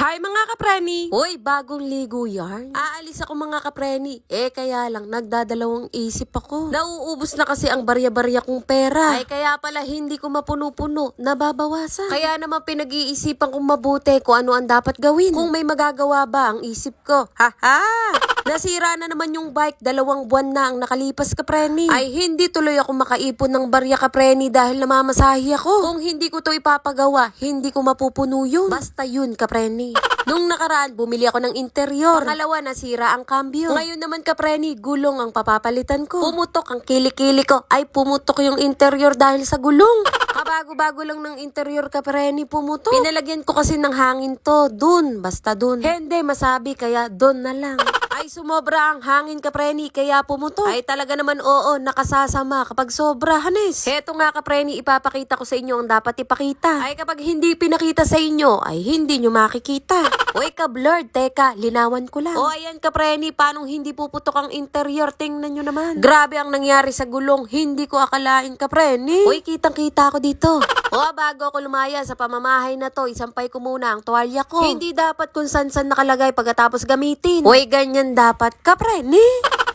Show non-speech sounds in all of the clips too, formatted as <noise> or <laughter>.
Hi mga kapreni! Uy, bagong ligo yarn? Aalis ako mga kapreni. Eh kaya lang, nagdadalawang isip ako. Nauubos na kasi ang barya-barya kong pera. Ay kaya pala hindi ko mapuno-puno, nababawasan. Kaya naman pinag-iisipan kong mabuti kung ano ang dapat gawin. Kung may magagawa ba ang isip ko. Ha ha! Nasira na naman yung bike, dalawang buwan na ang nakalipas kapreni. Ay hindi tuloy ako makaipon ng barya kapreni dahil namamasahi ako. Kung hindi ko to ipapagawa, hindi ko mapupuno yun. Basta yun kapreni. <laughs> Nung nakaraan, bumili ako ng interior. Pangalawa, nasira ang cambio. Ngayon naman kapreni, gulong ang papapalitan ko. Pumutok ang kilikili ko. Ay pumutok yung interior dahil sa gulong. <laughs> Kabago-bago lang ng interior kapreni pumutok. Pinalagyan ko kasi ng hangin to. Dun, basta dun. Hindi masabi, kaya dun na lang. <laughs> Ay sumobra ang hangin kapreni kaya pumutok. Ay talaga naman oo, nakasasama kapag sobra hanes. Heto nga kapreni, ipapakita ko sa inyo ang dapat ipakita. Ay kapag hindi pinakita sa inyo, ay hindi nyo makikita. <laughs> Uy ka-blurred, teka, linawan ko lang. O ayan kapreni, paano hindi puputok ang interior? Tingnan nyo naman. Grabe ang nangyari sa gulong, hindi ko akalain kapreni. Uy, kitang-kita ako dito. <laughs> O bago ako lumaya sa pamamahay na to, isampay ko muna ang tuwalya ko. Hindi dapat kung san-san nakalagay pagkatapos gamitin. Uy, ganyan dapat kapreni.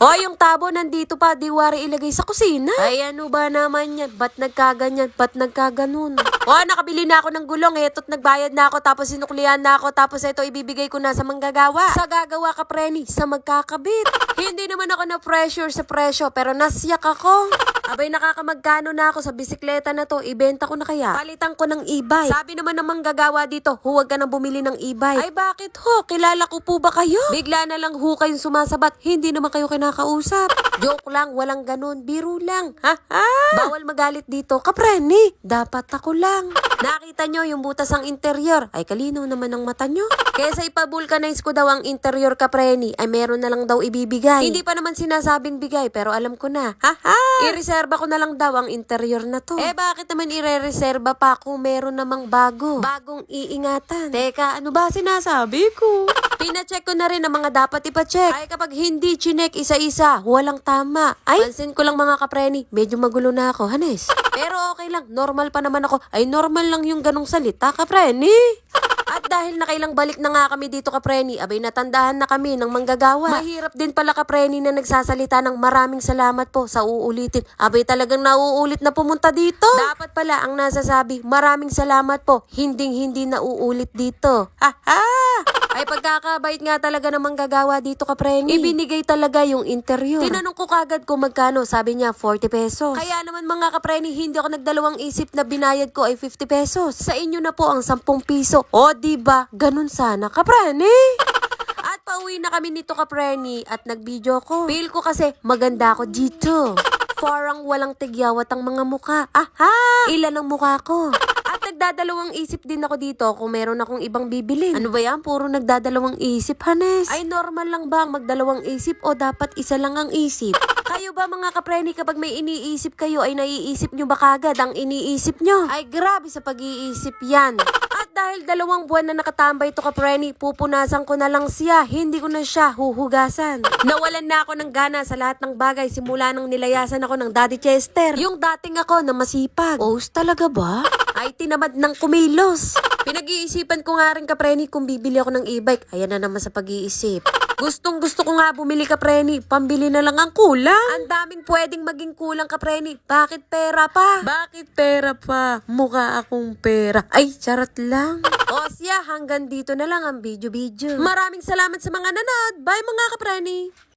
O, yung tabo nandito pa, di wari ilagay sa kusina. Ay, ano ba naman yan? Ba't nagkaganyan? Ba't nagkaganon? <laughs> O, nakabili na ako ng gulong, eto't nagbayad na ako, tapos sinuklian na ako, tapos ito ibibigay ko na sa manggagawa. Sa gagawa ka, preni, sa magkakabit. <laughs> Hindi naman ako na pressure sa presyo, pero nasyak ako. Abay, nakakamagkano na ako sa bisikleta na to, ibenta ko na kaya. Palitan ko ng e-bike. Sabi naman ng manggagawa dito, huwag ka nang bumili ng e-bike. Ay, bakit ho? Kilala ko po ba kayo? Bigla na lang ho kayong sumasabat, hindi naman kayo kinakausap. <laughs> Joke lang, walang ganun, biro lang. Ha? ha? Bawal magalit dito, kapreni. Dapat ako lang. Nakita nyo yung butas ang interior. Ay, kalinaw naman ang mata nyo. Kesa ipabulkanize ko daw ang interior kapreni, ay meron na lang daw ibibigay. Hindi pa naman sinasabing bigay, pero alam ko na. Ha ha! Ireserba ko na lang daw ang interior na to. Eh, bakit naman ire-reserba pa kung meron namang bago? Bagong iingatan. Teka, ano ba sinasabi ko? <laughs> Pina-check ko na rin ang mga dapat ipa-check. Ay, kapag hindi chinek isa-isa, walang tama. Ay, pansin ko lang mga kapreni, medyo magulo na ako, Hanes. <laughs> Pero okay lang, normal pa naman ako. Ay, normal lang yung ganong salita, kapreni. <laughs> At dahil nakailang balik na nga kami dito kapreni, abay natandahan na kami ng manggagawa. Mahirap din pala kapreni na nagsasalita ng maraming salamat po sa uulitin. Abay talagang nauulit na pumunta dito. Dapat pala ang nasasabi, maraming salamat po, hinding hindi na uulit dito. Ha ha! Ay pagkakabait nga talaga ng manggagawa dito kapreni. Ibinigay talaga yung interior. Tinanong ko kagad kung magkano, sabi niya 40 pesos. Kaya naman mga kapreni, hindi ako nagdalawang isip na binayad ko ay 50 pesos. Sa inyo na po ang 10 piso. O di ba? Ganun sana kapreni. <laughs> At pauwi na kami nito kapreni at nag-video ko. Feel ko kasi maganda ako dito. <laughs> Parang walang tigyawat ang mga muka. Aha! Ilan ang muka ko? Nagdadalawang isip din ako dito kung meron akong ibang bibilin. Ano ba yan? Puro nagdadalawang isip, Hanes. Ay, normal lang ba ang magdalawang isip o dapat isa lang ang isip? <laughs> Kayo ba mga kapreni kapag may iniisip kayo ay naiisip nyo ba kagad ang iniisip nyo? Ay grabe sa pag-iisip yan. At dahil dalawang buwan na nakatambay to kapreni, pupunasan ko na lang siya. Hindi ko na siya huhugasan. <laughs> Nawalan na ako ng gana sa lahat ng bagay simula nang nilayasan ako ng Daddy Chester. Yung dating ako na masipag. Os talaga ba? Ay tinamad ng kumilos. Pinag-iisipan ko nga rin kapreni kung bibili ako ng e-bike. Ayan na naman sa pag-iisip. Gustong gusto ko nga bumili kapreni. Pambili na lang ang kulang. Ang daming pwedeng maging kulang kapreni. Bakit pera pa? Bakit pera pa? Mukha akong pera. Ay, charot lang. O siya, hanggang dito na lang ang video-video. Maraming salamat sa mga nanood. Bye mga kapreni.